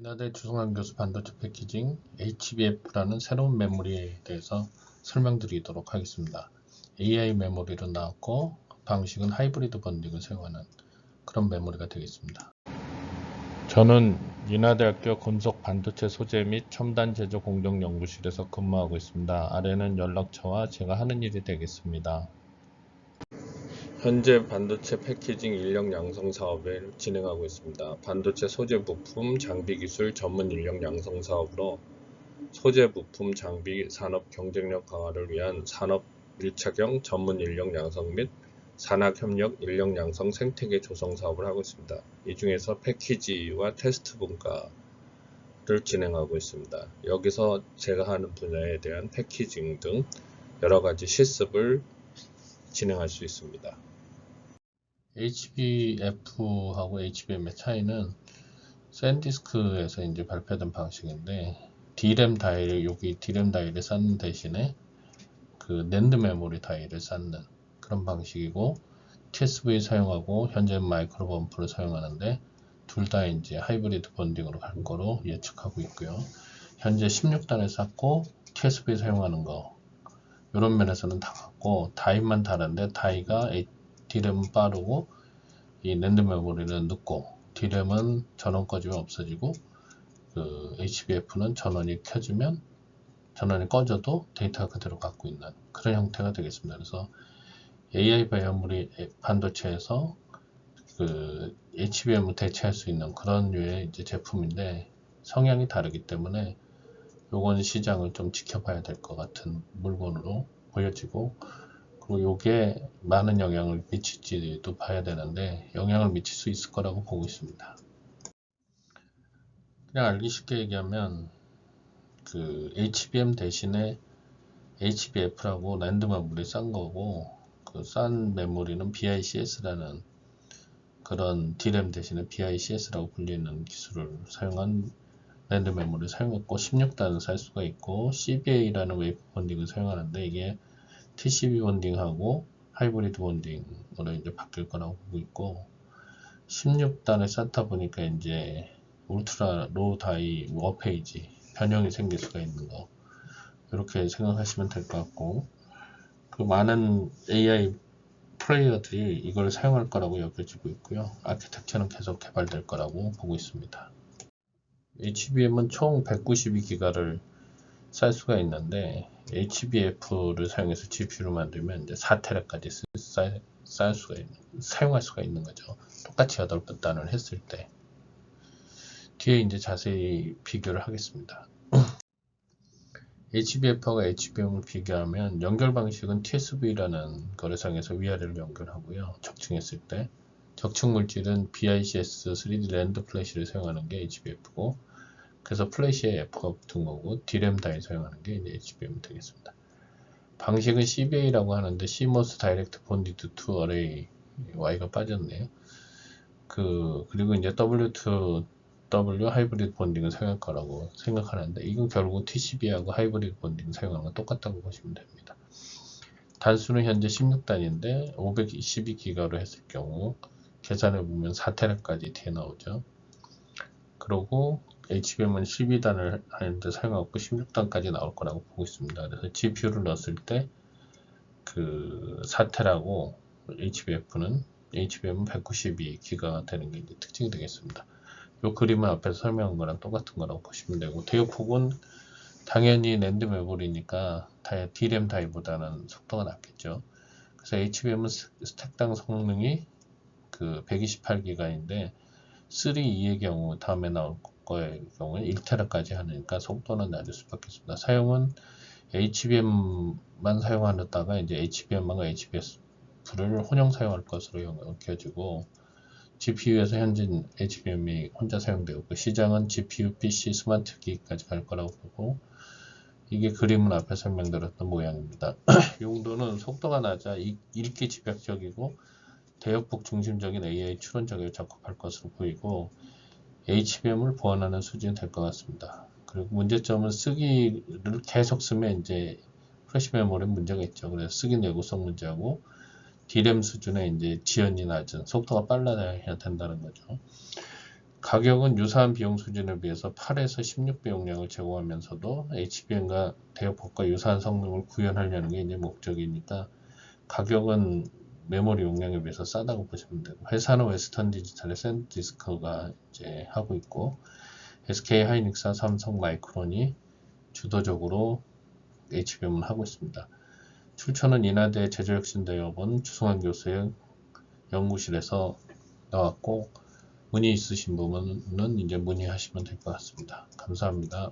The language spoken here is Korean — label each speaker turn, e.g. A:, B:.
A: 인하대 주성환 교수 반도체 패키징 HBF라는 새로운 메모리에 대해서 설명드리도록 하겠습니다. AI 메모리로 나왔고 방식은 하이브리드 번딩을 사용하는 그런 메모리가 되겠습니다. 저는 인하대학교 건속 반도체 소재 및 첨단 제조 공정 연구실에서 근무하고 있습니다. 아래는 연락처와 제가 하는 일이 되겠습니다. 현재 반도체 패키징 인력 양성 사업을 진행하고 있습니다. 반도체 소재 부품 장비 기술 전문 인력 양성 사업으로 소재 부품 장비 산업 경쟁력 강화를 위한 산업 1차경 전문 인력 양성 및 산학 협력 인력 양성 생태계 조성 사업을 하고 있습니다. 이 중에서 패키지와 테스트 분과를 진행하고 있습니다. 여기서 제가 하는 분야에 대한 패키징 등 여러 가지 실습을 진행할 수 있습니다. HBF하고 HBM의 차이는 샌디스크에서 이제 발표된 방식인데 D램 다이를 여기 D램 다이를 쌓는 대신에 그 낸드 메모리 다이를 쌓는 그런 방식이고 TSV 사용하고 현재 마이크로 범프를 사용하는데 둘 다 이제 하이브리드 본딩으로 갈 거로 예측하고 있고요. 현재 16단을 쌓고 TSV 사용하는 거 이런 면에서는 다 같고 다이만 다른데 다이가 D램은 빠르고 이 랜드 메모리는 늦고 D램은 전원 꺼지면 없어지고 그 HBF는 전원이 켜지면 전원이 꺼져도 데이터가 그대로 갖고 있는 그런 형태가 되겠습니다. 그래서 AI 바이오물이 반도체에서 그 HBM을 대체할 수 있는 그런 류의 이제 제품인데 성향이 다르기 때문에 요건 시장을 좀 지켜봐야 될 것 같은 물건으로 보여지고 그리고 요게 많은 영향을 미칠지도 봐야 되는데 영향을 미칠 수 있을 거라고 보고 있습니다. 그냥 알기 쉽게 얘기하면 그 HBM 대신에 HBF라고 랜드 메모리 싼 거고 그 싼 메모리는 BICS라는 그런 D램 대신에 BICS라고 불리는 기술을 사용한 랜드 메모리를 사용했고 16단을 살 수가 있고 CBA라는 웨이프 본딩을 사용하는데 이게 TCB 본딩하고 하이브리드 본딩으로 이제 바뀔 거라고 보고 있고 16단을 쌓다 보니까 이제 울트라 로우 다이 워페이지 변형이 생길 수가 있는 거 이렇게 생각하시면 될 것 같고 그 많은 AI 플레이어들이 이걸 사용할 거라고 여겨지고 있고요. 아키텍처는 계속 개발될 거라고 보고 있습니다. HBM은 총 192기가를 쌀 수가 있는데 HBF를 사용해서 GPU를 만들면 이제 4테라까지 쌀, 쌀 수가 있는, 사용할 수가 있는 거죠 똑같이 8번 단을 했을 때 뒤에 이제 자세히 비교를 하겠습니다. HBF와 HBM을 비교하면 연결 방식은 TSV라는 거래상에서 위아래로 연결하고요. 적층했을 때 적층 물질은 BICS 3D 랜드 플래시를 사용하는 게 HBF고 그래서 플래시에 F가 붙은 거고 D램 다이 사용하는 게 이제 HBM 되겠습니다. 방식은 CBA라고 하는데 CMOS 다이렉트 본디드 투 어레이 Y가 빠졌네요. 그 그리고 이제 W2 W 하이브리드 본딩을 사용할 거라고 생각하는데 이건 결국 TCB하고 하이브리드 본딩 사용하는 건 똑같다고 보시면 됩니다. 단수는 현재 16단인데 512기가로 했을 경우 계산해 보면 4테라까지 뒤에 나오죠. 그리고 HBM은 12단을 하는데 사용하고 16단까지 나올 거라고 보고 있습니다. 그래서 GPU를 넣었을 때그 4테라고 HBF는 HBM은 192기가 되는 게 특징이 되겠습니다. 이 그림을 앞에서 설명한 거랑 똑같은 거라고 보시면 되고 대역폭은 당연히 랜드 메모리니까 D램 다이보다는 속도가 낮겠죠. 그래서 HBM은 스택당 성능이 그 128기가인데 3E의 경우 다음에 나올 거의 경우에 1테라까지 하니까 속도는 낮을 수밖에 없습니다. 사용은 HBM만 사용하다가 이제 HBM과 HBS를 혼용 사용할 것으로 여겨지고 GPU에서 현재 HBM이 혼자 사용되고 시장은 GPU, PC, 스마트기까지 갈 거라고 보고 이게 그림은 앞에 설명드렸던 모양입니다. 용도는 속도가 낮아 읽기 집약적이고 대역폭 중심적인 AI 추론적에 적합할 것으로 보이고 HBM을 보완하는 수준이 될 것 같습니다. 그리고 문제점은 쓰기를 계속 쓰면 이제 프레시 메모리 문제가 있죠. 그래서 쓰기 내구성 문제하고 D램 수준의 이제 지연이 낮은 속도가 빨라야 된다는 거죠. 가격은 유사한 비용 수준에 비해서 8에서 16배 용량을 제공하면서도 HBM과 대역폭과 유사한 성능을 구현하려는 게 이제 목적이니까 가격은 메모리 용량에 비해서 싸다고 보시면 되고 회사는 웨스턴 디지털의 샌디스크가 이제 하고 있고 SK 하이닉스와 삼성 마이크론이 주도적으로 HBM을 하고 있습니다. 출처는 인하대 제조혁신대학원 주승환 교수의 연구실에서 나왔고 문의 있으신 부분은 이제 문의하시면 될 것 같습니다. 감사합니다.